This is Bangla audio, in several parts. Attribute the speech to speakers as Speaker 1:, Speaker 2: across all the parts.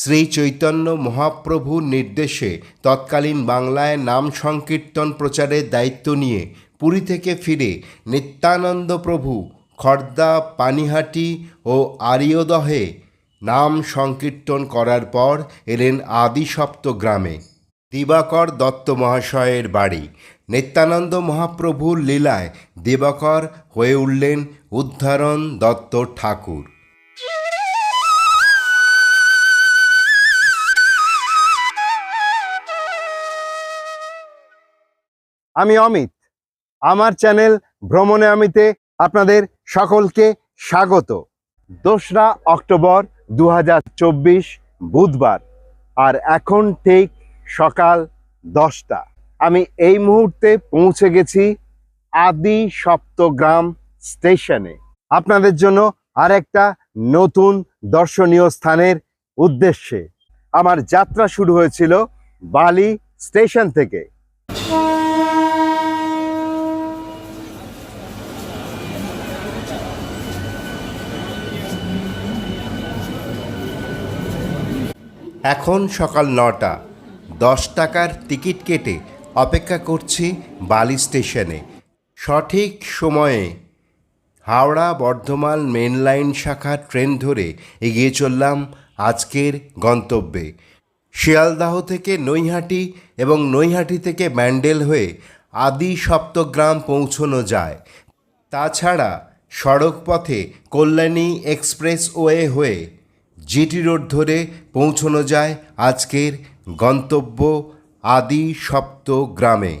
Speaker 1: শ্রী চৈতন্য মহাপ্রভুর নির্দেশে তৎকালীন বাংলায় নাম সংকীর্তন প্রচারের দায়িত্ব নিয়ে পুরী থেকে ফিরে নিত্যানন্দ প্রভু, খর্দা, পানিহাটি ও আরিয়দহে নাম সংকীর্তন করার পর এলেন আদিসপ্ত গ্রামে। দিবাকর দত্ত মহাশয়ের বাড়ি। নিত্যানন্দ মহাপ্রভুর লীলায় দিবাকর হয়ে উঠলেন উদ্ধারণ দত্ত ঠাকুর।
Speaker 2: আমি অমিত। আমার চ্যানেল ভ্রমণে আমিতে আপনাদের সকলকে স্বাগত। দোসরা অক্টোবর দু হাজার চব্বিশ বুধবার আর এখন ঠিক সকাল দশটা। আমি এই মুহূর্তে পৌঁছে গেছি আদি সপ্তগ্রাম স্টেশনে। আপনাদের জন্য আরেকটা নতুন দর্শনীয় স্থানের উদ্দেশ্যে। আমার যাত্রা শুরু হয়েছিল বালি স্টেশন থেকে।
Speaker 1: এখন সকাল নটা। দশ টাকার টিকিট কেটে অপেক্ষা করছি বালি স্টেশনে। সঠিক সময়ে হাওড়া বর্ধমান মেন লাইন শাখা ট্রেন ধরে এগিয়ে চললাম আজকের গন্তব্যে। শিয়ালদাহ থেকে নৈহাটি এবং নৈহাটি থেকে ব্যান্ডেল হয়ে আদি সপ্তগ্রাম পৌঁছনো যায়। তাছাড়া সড়কপথে কল্যাণী এক্সপ্রেস ওয়ে হয়ে জিটি রোড ধরে পৌঁছনো যায় আজকের গন্তব্য আদি সপ্ত গ্রামে।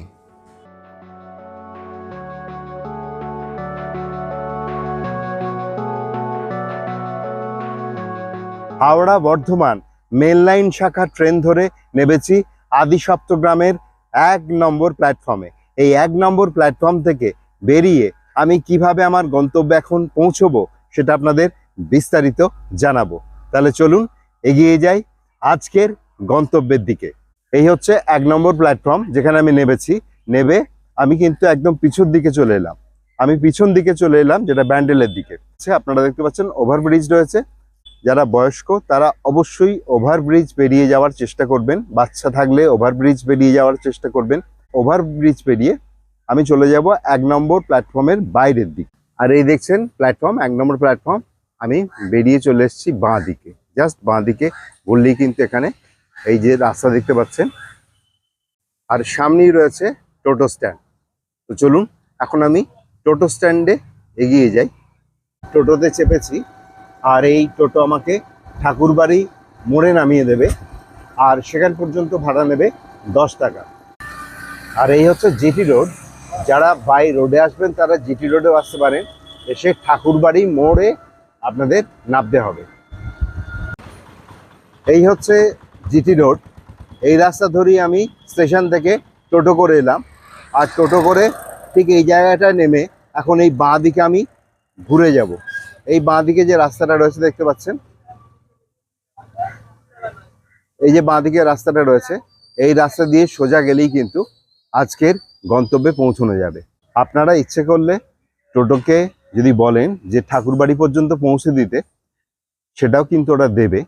Speaker 2: হাওড়া বর্ধমান মেন লাইন শাখা ট্রেন ধরে নেমেছি আদি সপ্তগ্রামের এক নম্বর প্ল্যাটফর্মে। এই এক নম্বর প্ল্যাটফর্ম থেকে বেরিয়ে আমি কীভাবে আমার গন্তব্যে এখন পৌঁছবো সেটা আপনাদের বিস্তারিত জানাব। তাহলে চলুন এগিয়ে যাই আজকের গন্তব্যের দিকে। এই হচ্ছে এক নম্বর প্ল্যাটফর্ম যেখানে আমি নেমেছি। নেবে আমি কিন্তু একদম পিছন দিকে চলে এলাম। আমি পিছন দিকে চলে এলাম যেটা ব্যান্ডেলের দিকে। আপনারা দেখতে পাচ্ছেন ওভারব্রিজ রয়েছে। যারা বয়স্ক তারা অবশ্যই ওভারব্রিজ পেরিয়ে যাওয়ার চেষ্টা করবেন। বাচ্চা থাকলে ওভারব্রিজ পেরিয়ে যাওয়ার চেষ্টা করবেন। ওভারব্রিজ পেরিয়ে আমি চলে যাব এক নম্বর প্ল্যাটফর্মের বাইরের দিক। আর এই দেখছেন প্ল্যাটফর্ম এক নম্বর প্ল্যাটফর্ম আমি বেরিয়ে চলে এসেছি বাঁ দিকে। জাস্ট বাঁ দিকে বললেই কিন্তু এখানে এই যে রাস্তা দেখতে পাচ্ছেন। আর সামনেই রয়েছে টোটো স্ট্যান্ড। তো চলুন, এখন আমি টোটো স্ট্যান্ডে এগিয়ে যাই। টোটোতে চেপেছি, আর এই টোটো আমাকে ঠাকুরবাড়ি মোড়ে নামিয়ে দেবে, আর সেখান পর্যন্ত ভাড়া নেবে দশ টাকা। আর এই হচ্ছে জিটি রোড। যারা বাই রোডে আসবেন, তারা জিটি রোডেও আসতে পারেন। এসে ঠাকুরবাড়ি মোড়ে আপনাদের নামতে হবে। এই হচ্ছে জিটি রোড। এই রাস্তা ধরেই আমি স্টেশন থেকে টোটো করে এলাম। আর টোটো করে ঠিক এই জায়গাটা নেমে এখন এই বাঁ দিকে আমি ঘুরে যাব। এই বাঁ দিকে যে রাস্তাটা রয়েছে দেখতে পাচ্ছেন? এই যে বাঁ দিকে রাস্তাটা রয়েছে, এই রাস্তা দিয়ে সোজা গেলেই কিন্তু আজকের গন্তব্যে পৌঁছানো যাবে। আপনারা ইচ্ছে করলে টোটোকে যদি বলেন যে ঠাকুরবাড়ি পর্যন্ত পৌঁছে দিতে, সেটাও কিন্তু ওরা দেবে।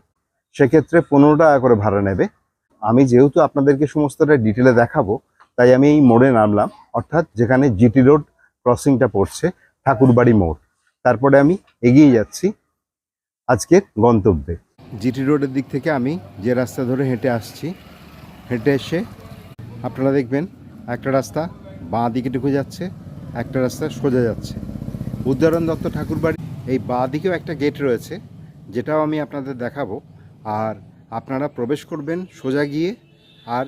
Speaker 2: সেক্ষেত্রে পনেরো টাকা করে ভাড়া নেবে। আমি যেহেতু আপনাদেরকে সমস্তটা ডিটেলে দেখাবো, তাই আমি এই মোড়ে নামলাম। অর্থাৎ যেখানে জিটি রোড ক্রসিংটা পড়ছে, ঠাকুরবাড়ি মোড়। তারপরে আমি এগিয়ে যাচ্ছি আজকের গন্তব্যে। জিটি রোডের দিক থেকে আমি যে রাস্তা ধরে হেঁটে আসছি, হেঁটে এসে আপনারা দেখবেন, একটা রাস্তা বাঁ দিকে ঢুকে যাচ্ছে, একটা রাস্তা সোজা যাচ্ছে। উদ্ধারণ দত্ত ঠাকুর বাড়ি এই বাঁ দিকেও একটা গেট রয়েছে, যেটাও আমি আপনাদের দেখাবো। আর আপনারা প্রবেশ করবেন সোজা গিয়ে, আর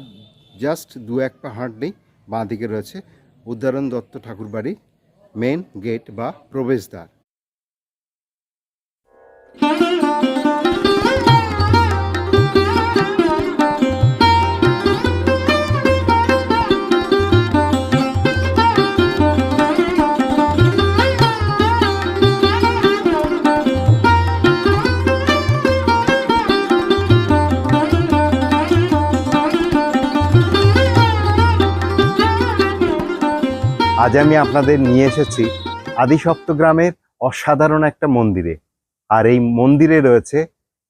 Speaker 2: জাস্ট দু এক পা হাঁটলেই বাঁ দিকে রয়েছে উদ্ধারণ দত্ত ঠাকুরবাড়ি মেন গেট বা প্রবেশদ্বার। আজ আমি আপনাদের নিয়ে এসেছি আদি সপ্তগ্রামের অসাধারণ একটা মন্দিরে। আর এই মন্দিরে রয়েছে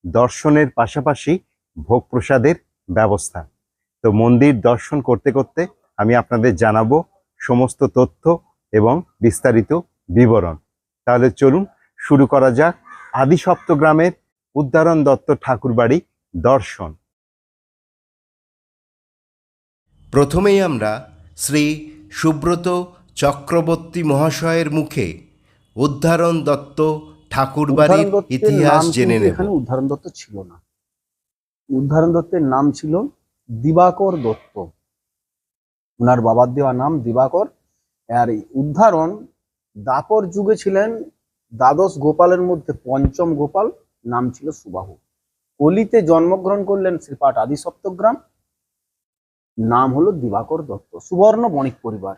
Speaker 2: দর্শনের পাশাপাশি ভোগ প্রসাদের ব্যবস্থা। তো মন্দির দর্শন করতে করতে আমি আপনাদের জানাব সমস্ত তথ্য এবং বিস্তারিত বিবরণ। তাহলে চলুন শুরু করা যাক আদি সপ্তগ্রামের উদ্ধারণ দত্ত ঠাকুরবাড়ি দর্শন।
Speaker 1: প্রথমেই আমরা শ্রী সুব্রত চক্রবর্তী মহাশয়ের মুখে উদ্ধারণ দত্ত ঠাকুরবাড়ির ইতিহাস জেনে নেব।
Speaker 3: এখানে উদ্ধারণ দত্ত ছিল না। উদ্ধারণ দত্তের নাম ছিল দিবাকর দত্ত। ওনার বাবার দেওয়া নাম দিবাকর। আর উদ্ধারণ দাপর যুগে ছিলেন দ্বাদশ গোপালের মধ্যে পঞ্চম গোপাল নাম ছিল সুবাহু। কলিতে জন্মগ্রহণ করলেন শ্রীপাঠ আদি সপ্তগ্রাম নাম হলো দিবাকর দত্ত। সুবর্ণ বণিক পরিবার।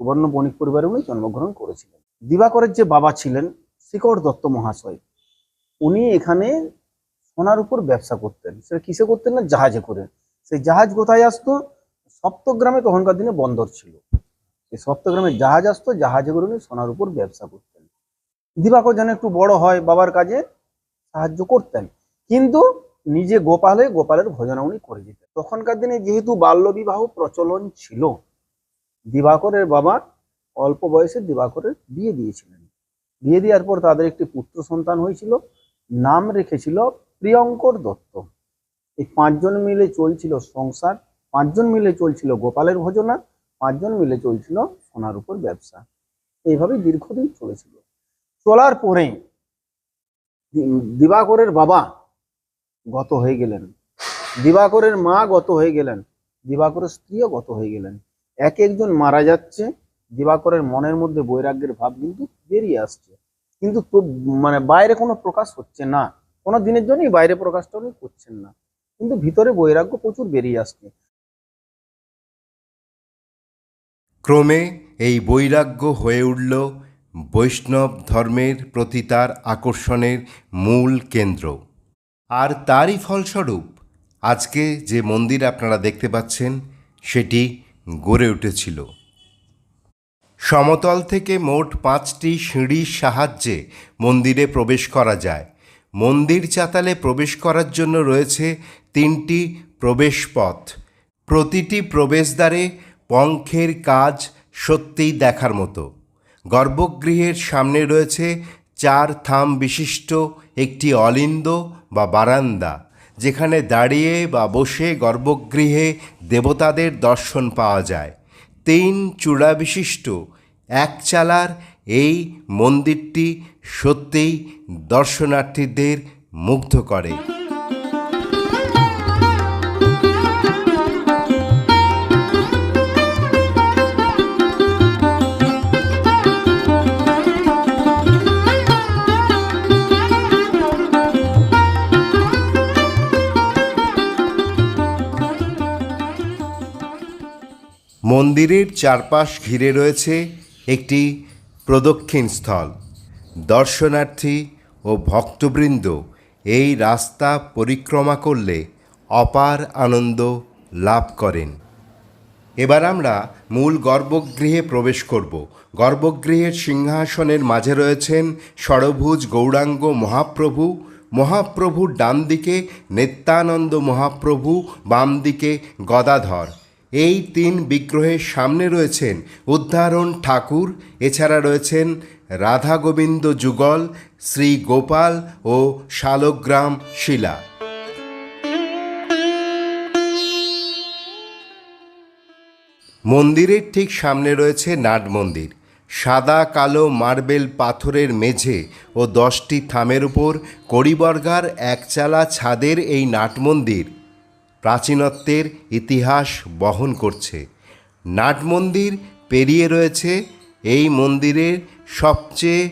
Speaker 3: সুবর্ণ বণিক পরিবারে উনি জন্মগ্রহণ করেছিলেন। দিবাকরের যে বাবা ছিলেন শিকড় দত্ত মহাশয়, উনি এখানে সোনার উপর ব্যবসা করতেন। সেটা কিসে করতেন না? জাহাজে করে। সেই জাহাজ কোথায় আসতো? সপ্তগ্রামে তখনকার দিনে বন্দর ছিল। এই সপ্তগ্রামে জাহাজ আসতো, জাহাজে করে উনি সোনার উপর ব্যবসা করতেন। দিবাকর যেন একটু বড় হয়, বাবার কাজে সাহায্য করতেন। কিন্তু নিজে গোপালে গোপালের ভোজনা উনি করে যেতেন তখনকার দিনে যেহেতু বাল্যবিবাহ প্রচলন ছিল দিবাকরের বাবা অল্প বয়সে দিবাকরের বিয়ে দিয়েছিলেন। বিয়ে দেওয়ার পর তাদের একটি পুত্র সন্তান হয়েছিল, নাম রেখেছিল প্রিয়ঙ্কর দত্ত। এই পাঁচজন মিলে চলছিল সংসার, পাঁচজন মিলে চলছিল গোপালের ভজনা, পাঁচজন মিলে চলছিল সোনার উপর ব্যবসা। এইভাবে দীর্ঘদিন চলেছিল। চলার পরে দিবাকরের বাবা গত হয়ে গেলেন। দিবাকরের মা গত হয়ে গেলেন। দিবাকরের স্ত্রীও গত হয়ে গেলেন। এক একজন মারা যাচ্ছে, দিবাকরের মনের মধ্যে বৈরাগ্যের ভাব কিন্তু বেরিয়ে আসছে। কিন্তু মানে বাইরে কোনো প্রকাশ হচ্ছে না। কোনো দিনের জন্যই বাইরে প্রকাশটা উনি করছেন না। কিন্তু ভিতরে বৈরাগ্য প্রচুর বেরিয়ে আসছে।
Speaker 1: ক্রমে এই বৈরাগ্য হয়ে উঠল বৈষ্ণব ধর্মের প্রতি তার আকর্ষণের মূল কেন্দ্র। আর তারই ফলস্বরূপ, আজকে যে মন্দির আপনারা দেখতে পাচ্ছেন, সেটি গড়ে উঠেছিল। সমতল থেকে মোট পাঁচটি সিঁড়ির সাহায্যে মন্দিরে প্রবেশ করা যায়। মন্দির চাতালে প্রবেশ করার জন্য রয়েছে তিনটি প্রবেশপথ প্রতিটি প্রবেশদ্বারে পঙ্খের কাজ সত্যিই দেখার মতো। গর্ভগৃহের সামনে রয়েছে চার থাম বিশিষ্ট একটি অলিন্দ বা বারান্দা। যেখানে দাঁড়িয়ে বা বসে গর্ভগৃহে দেবতাদের দর্শন পাওয়া যায়। তিন চূড়া বিশিষ্ট, এক চালার এই মন্দিরটি সত্যিই দর্শনার্থীদের মুগ্ধ করে। মন্দিরের চারপাশ ঘিরে রয়েছে একটি প্রদক্ষিণ স্থল। দর্শনার্থী ও ভক্তবৃন্দ এই রাস্তা পরিক্রমা করলে অপার আনন্দ লাভ করেন। এবার আমরা মূল গর্ভগৃহে প্রবেশ করব। গর্ভগৃহের সিংহাসনের মাঝে রয়েছেন ষড়ভুজ গৌরাঙ্গ মহাপ্রভু, মহাপ্রভুর ডান দিকে নিত্যানন্দ মহাপ্রভু বাম দিকে গদাধর। এই তিন বিগ্রহের সামনে রয়েছেন উদ্ধারণ ঠাকুর, এছাড়া রয়েছেন রাধা গোবিন্দ যুগল, শ্রী গোপাল ও শালগ্রাম শিলা। মন্দিরের ঠিক সামনে রয়েছে নাট মন্দির। সাদা কালো মার্বেল পাথরের মেঝে ও দশটি থামের উপর কড়িবর্গার একচালা ছাদের এই নাট মন্দির। প্রাচীনত্বের ইতিহাস বহন করছে। নাট মন্দির পেরিয়ে রয়েছে এই মন্দিরের সবচেয়ে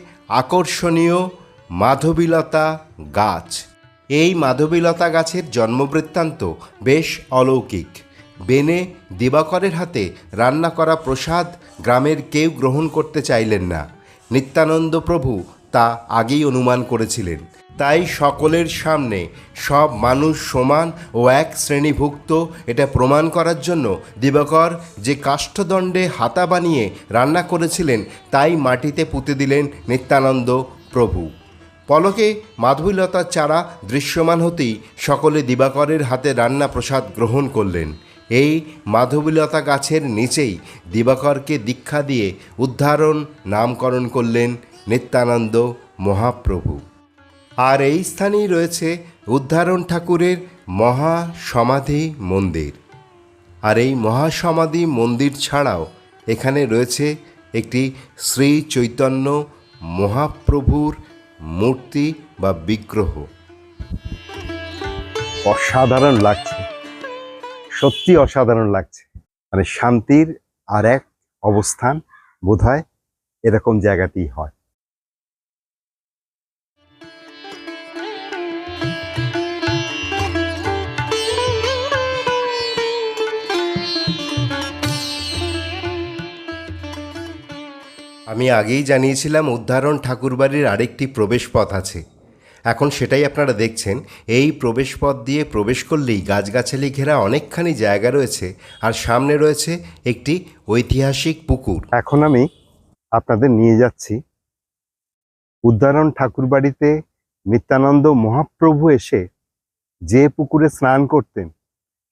Speaker 1: আকর্ষণীয় মাধবীলতা গাছ। এই মাধবীলতা গাছের জন্মবৃত্তান্ত বেশ অলৌকিক। বেনে দিবাকরের হাতে রান্না করা প্রসাদ গ্রামের কেউ গ্রহণ করতে চাইলেন না। নিত্যানন্দ প্রভু তা আগেই অনুমান করেছিলেন। তাই সকলের সামনে সব মানুষ সমান ও এক শ্রেণীভুক্ত। এটা প্রমাণ করার জন্য দিবাকর যে কাষ্ঠদণ্ডে হাতা বানিয়ে রান্না করেছিলেন, তাই মাটিতে পুঁতে দিলেন নিত্যানন্দ প্রভু। পলকে মাধবীলতার চারা দৃশ্যমান হতেই সকলে দিবাকরের হাতে রান্না প্রসাদ গ্রহণ করলেন। এই মাধবীলতা গাছের নিচেই দিবাকরকে দীক্ষা দিয়ে উদ্ধারণ নামকরণ করলেন নিত্যানন্দ মহাপ্রভু। আর এই স্থানেই রয়েছে উদ্ধারণ ঠাকুরের মহা সমাধি মন্দির। আর এই মহাসমাধি মন্দির ছাড়াও এখানে রয়েছে একটি শ্রী চৈতন্য মহাপ্রভুর মূর্তি বা বিগ্রহ।
Speaker 2: অসাধারণ লাগছে। সত্যি অসাধারণ লাগছে। মানে শান্তির আর এক অবস্থান বোধহয় এরকম জায়গাতেই হয়।
Speaker 1: আমি আগেই জানিয়েছিলাম উদ্ধারণ ঠাকুরবাড়ির আরেকটি প্রবেশপথ আছে। এখন সেটাই আপনারা দেখছেন। এই প্রবেশপথ দিয়ে প্রবেশ করলেই গাছগাছালি ঘেরা অনেকখানি জায়গা রয়েছে আর সামনে রয়েছে একটি ঐতিহাসিক পুকুর।
Speaker 2: এখন আমি আপনাদের নিয়ে যাচ্ছি। উদ্ধারণ ঠাকুরবাড়িতে নিত্যানন্দ মহাপ্রভু এসে যে পুকুরে স্নান করতেন,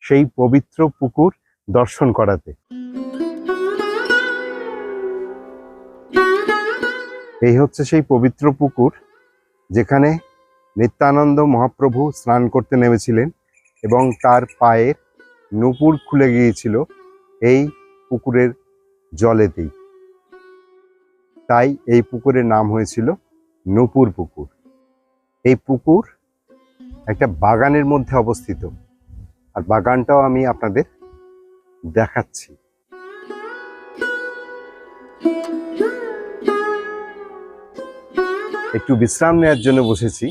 Speaker 2: সেই পবিত্র পুকুর দর্শন করাতে। এই হচ্ছে সেই পবিত্র পুকুর যেখানে নিত্যানন্দ মহাপ্রভু স্নান করতে নেমেছিলেন এবং তার পায়ের নুপুর খুলে গিয়েছিল এই পুকুরের জলেতেই। তাই এই পুকুরের নাম হয়েছিল নূপুর পুকুর। এই পুকুর একটা বাগানের মধ্যে অবস্থিত। আর বাগানটাও আমি আপনাদের দেখাচ্ছি। একটু বিশ্রাম নেওয়ার জন্য বসেছি।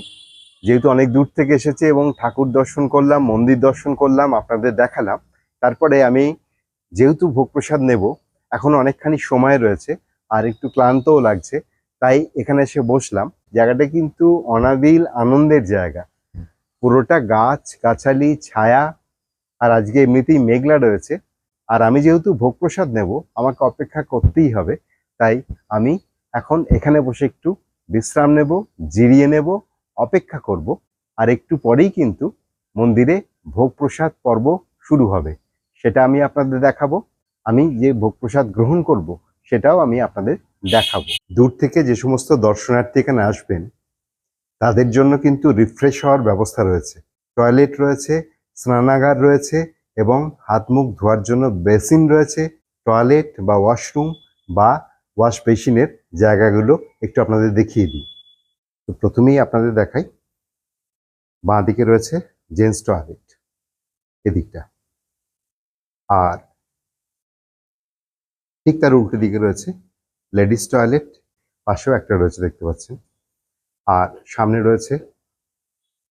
Speaker 2: যেহেতু অনেক দূর থেকে এসেছে এবং ঠাকুর দর্শন করলাম, মন্দির দর্শন করলাম, আপনাদের দেখালাম। তারপরে আমি যেহেতু ভোগ প্রসাদ নেব, এখন অনেকখানি সময় রয়েছে আর একটু ক্লান্তও লাগছে, তাই এখানে এসে বসলাম। জায়গাটা কিন্তু অনাবিল আনন্দের জায়গা। পুরোটা গাছ, গাছালি, ছায়া, আর আজকে এমনিতেই মেঘলা রয়েছে। আর আমি যেহেতু ভোগ প্রসাদ নেব, আমাকে অপেক্ষা করতেই হবে, তাই আমি এখন এখানে বসে একটু বিশ্রাম নেব, জিরিয়ে নেব, অপেক্ষা করব। আর একটু পরেই কিন্তু মন্দিরে ভোগ প্রসাদ পর্ব শুরু হবে। সেটা আমি আপনাদের দেখাবো। আমি যে ভোগ প্রসাদ গ্রহণ করব, সেটাও আমি আপনাদের দেখাবো। দূর থেকে যে সমস্ত দর্শনার্থী এখানে আসবেন, তাদের জন্য কিন্তু রিফ্রেশ হওয়ার ব্যবস্থা রয়েছে। টয়লেট রয়েছে, স্নানাগার রয়েছে এবং হাত মুখ ধোয়ার জন্য বেসিন রয়েছে। টয়লেট বা ওয়াশরুম বা ওয়াশ বেসিনের জায়গাগুলো একটু আপনাদের দেখিয়ে দিই। তো প্রথমেই আপনাদের দেখাই। বাঁ দিকে রয়েছে জেন্টস টয়লেট, এদিকটা। আর ঠিক তার উল্টো দিকে রয়েছে লেডিস টয়লেট, পাশেও একটা রয়েছে দেখতে পাচ্ছেন। আর সামনে রয়েছে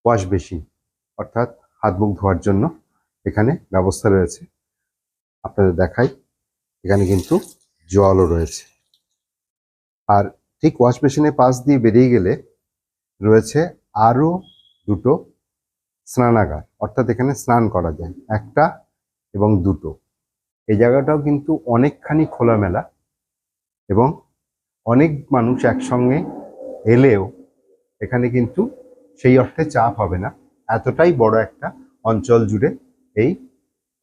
Speaker 2: ওয়াশ বেসিন অর্থাৎ হাত মুখ ধোয়ার জন্য এখানে ব্যবস্থা রয়েছে। আপনাদের দেখাই, এখানে কিন্তু জলও রয়েছে। আর ঠিক ওয়াশ বেসিনের পাশ দিয়ে বেরিয়ে গেলে রয়েছে আরও দুটো স্নানাগার। অর্থাৎ এখানে স্নান করা যায়, একটা এবং দুটো। এই জায়গাটাও কিন্তু অনেকখানি খোলামেলা এবং অনেক মানুষ একসঙ্গে এলেও এখানে কিন্তু সেই অর্থে চাপ হবে না। এতটাই বড় একটা অঞ্চল জুড়ে এই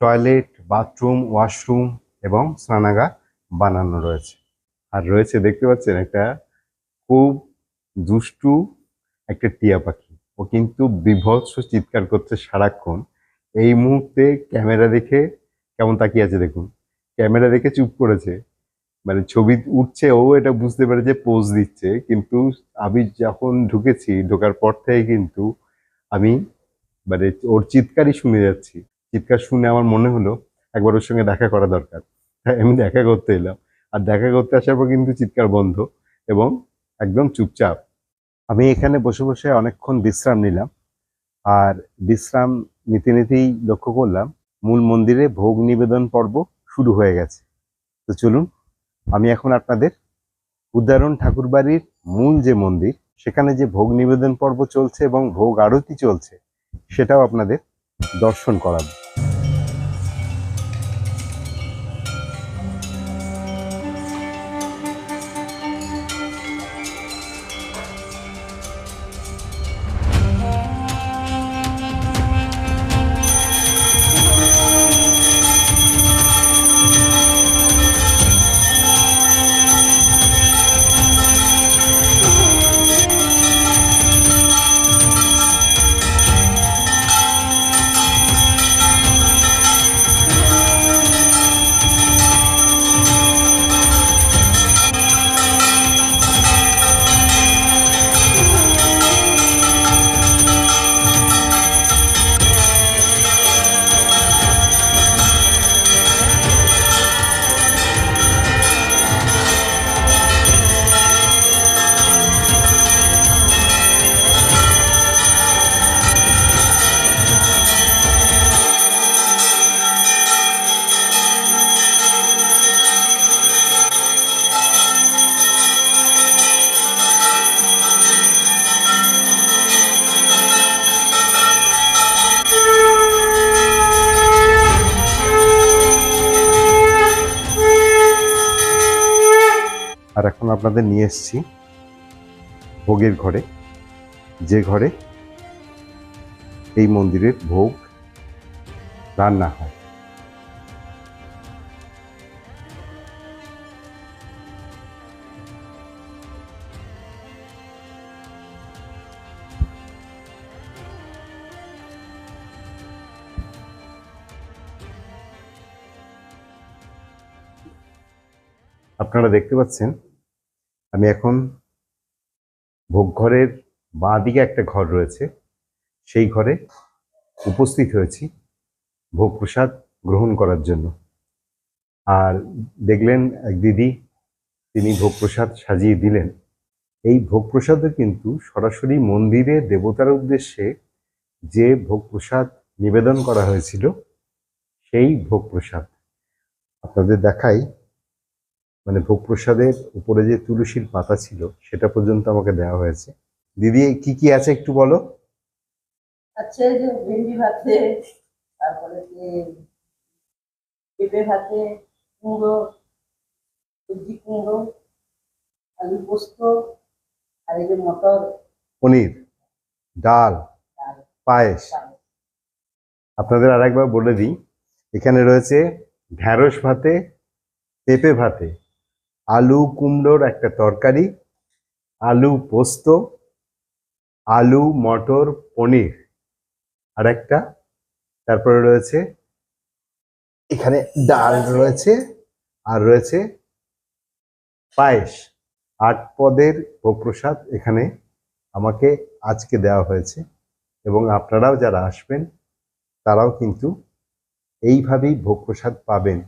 Speaker 2: টয়লেট বাথরুম ওয়াশরুম এবং স্নানাগার বানানো রয়েছে। আর রয়েছে, দেখতে পাচ্ছেন একটা খুব দুষ্টু একটা টিয়া পাখি। ও কিন্তু বিভৎস চিৎকার করছে সারাক্ষণ। এই মুহূর্তে ক্যামেরা দেখে কেমন তাকিয়ে আছে দেখুন। ক্যামেরা দেখে চুপ করেছে। মানে ছবি উঠছে, ও এটা বুঝতে পারে যে পোজ দিচ্ছে। কিন্তু আমি যখন ঢুকেছি, ঢোকার পর থেকে কিন্তু আমি মানে ওর চিৎকারই শুনে যাচ্ছি। চিৎকার শুনে আমার মনে হলো একবার ওর সঙ্গে দেখা করা দরকার। তাই আমি দেখা করতে এলাম। আর দেখা করতে আসার পর কিন্তু চিৎকার বন্ধ এবং একদম চুপচাপ। আমি এখানে বসে বসে অনেকক্ষণ বিশ্রাম নিলাম আর বিশ্রাম নিতে নিতেই লক্ষ্য করলাম মূল মন্দিরে ভোগ নিবেদন পর্ব শুরু হয়ে গেছে। তো চলুন, আমি এখন আপনাদের উদাহরণ ঠাকুরবাড়ির মূল যে মন্দির, সেখানে যে ভোগ নিবেদন পর্ব চলছে এবং ভোগ আরতি চলছে, সেটাও আপনাদের দর্শন করাবো। আপনাদের নিয়ে এসেছি। ভোগের ঘরে। যে ঘরে এই মন্দিরের ভোগ রান্না হয়। আপনারা দেখতে পাচ্ছেন আমি এখন ভোগ ঘরের বাঁ দিকে একটা ঘর রয়েছে। সেই ঘরে উপস্থিত হয়েছি ভোগ প্রসাদ গ্রহণ করার জন্য। আর দেখলেন এক দিদি, তিনি ভোগ প্রসাদ সাজিয়ে দিলেন। এই ভোগ প্রসাদও কিন্তু সরাসরি মন্দিরে দেবতার উদ্দেশ্যে যে ভোগ প্রসাদ নিবেদন করা হয়েছিল, সেই ভোগ প্রসাদ। আপনাদের দেখাই মানে ভোগ প্রসাদের উপরে যে তুলসীর পাতা ছিল সেটা পর্যন্ত আমাকে দেওয়া হয়েছে। দিদি কি কি আছে একটু বলো?
Speaker 4: যে ভেন্ডি ভাতে তারপরে পেঁপে ভাতে কুমড়ো সবজি কুমড়ো আলু পোস্ত আর এই যে মটর।
Speaker 2: পনির ডাল
Speaker 4: ডাল।
Speaker 2: পায়েস। আপনাদের আরেকবার বলে দিই এখানে রয়েছে ঢ্যাঁড়স ভাতে পেঁপে ভাতে আলু কুমড়োর একটা তরকারি, আলু পোস্ত, আলু মটর পনির আর একটা। তারপরে রয়েছে, এখানে ডাল রয়েছে আর রয়েছে পায়েস। আট পদের প্রসাদ এখানে আমাকে আজকে দেওয়া হয়েছে এবং আপনারাও যারা আসবেন, তারাও কিন্তু এইভাবেই ভোগ প্রসাদ পাবেন।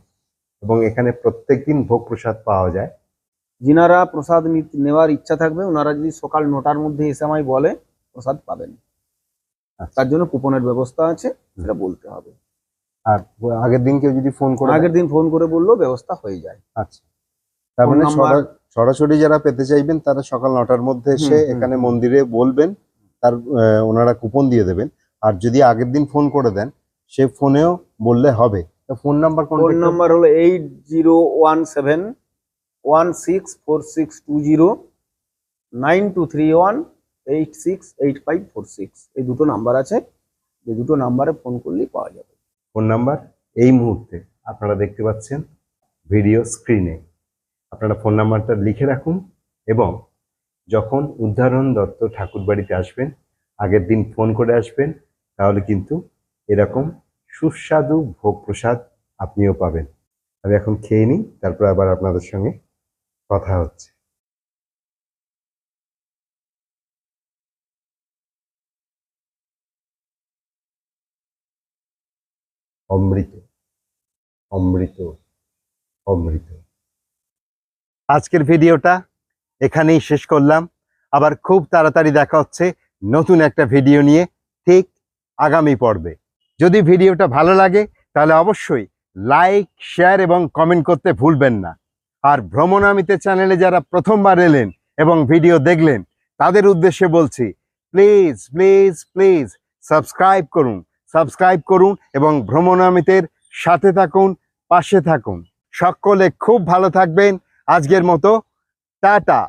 Speaker 2: এবং এখানে প্রত্যেকদিন ভোগ প্রসাদ পাওয়া যায়।
Speaker 3: যিনারা প্রসাদ নেওয়ার ইচ্ছা থাকবে ওনারা যদি সকাল নটার মধ্যে এসে আমায় বলে প্রসাদ পাবেন। তার জন্য কুপনের ব্যবস্থা আছে সেটা বলতে হবে।
Speaker 2: আর আগের দিন কেউ যদি ফোন করে
Speaker 3: আগের দিন ফোন করে বললেও ব্যবস্থা হয়ে যায়।
Speaker 2: আচ্ছা। তার মানে সরা- সরাসরি যারা পেতে চাইবেন তারা সকাল নটার মধ্যে এসে এখানে মন্দিরে বলবেন তার ওনারা কুপন দিয়ে দেবেন। আর যদি আগের দিন ফোন করে দেন সে ফোনেও বললে হবে। ফোন নাম্বার কোন
Speaker 3: ফোন নাম্বার হলো eight zero one seven one six four six two zero nine two three one eight six eight five four six এই দুটো নাম্বার আছে। এই দুটো নাম্বারে ফোন করলেই পাওয়া যাবে।
Speaker 2: ফোন নাম্বার এই মুহূর্তে আপনারা দেখতে পাচ্ছেন ভিডিও স্ক্রিনে আপনারা ফোন নাম্বারটা লিখে রাখুন এবং যখন উদ্ধারণ দত্ত ঠাকুর বাড়িতে আসবেন আগের দিন ফোন করে আসবেন তাহলে কিন্তু এরকম সুস্বাদু ভোগ প্রসাদ আপনিও পাবেন। আমি এখন খেয়ে নিই, তারপর আবার আপনাদের সঙ্গে কথা হচ্ছে। অমৃত অমৃত অমৃত। আজকের ভিডিওটা এখানেই শেষ করলাম। আবার খুব তাড়াতাড়ি দেখা হচ্ছে নতুন একটা ভিডিও নিয়ে। ঠিক আগামী পর্বে। যদি ভিডিওটা ভালো লাগে, তাহলে অবশ্যই লাইক শেয়ার এবং কমেন্ট করতে ভুলবেন না। আর ভ্রমণামিতে চ্যানেলে যারা প্রথমবার এলেন এবং ভিডিও দেখলেন, তাদের উদ্দেশ্যে বলছি প্লিজ প্লিজ প্লিজ সাবস্ক্রাইব করুন। সাবস্ক্রাইব করুন এবং ভ্রমণামিতের সাথে থাকুন, পাশে থাকুন। সকলে খুব ভালো থাকবেন। আজকের মতো, টাটা।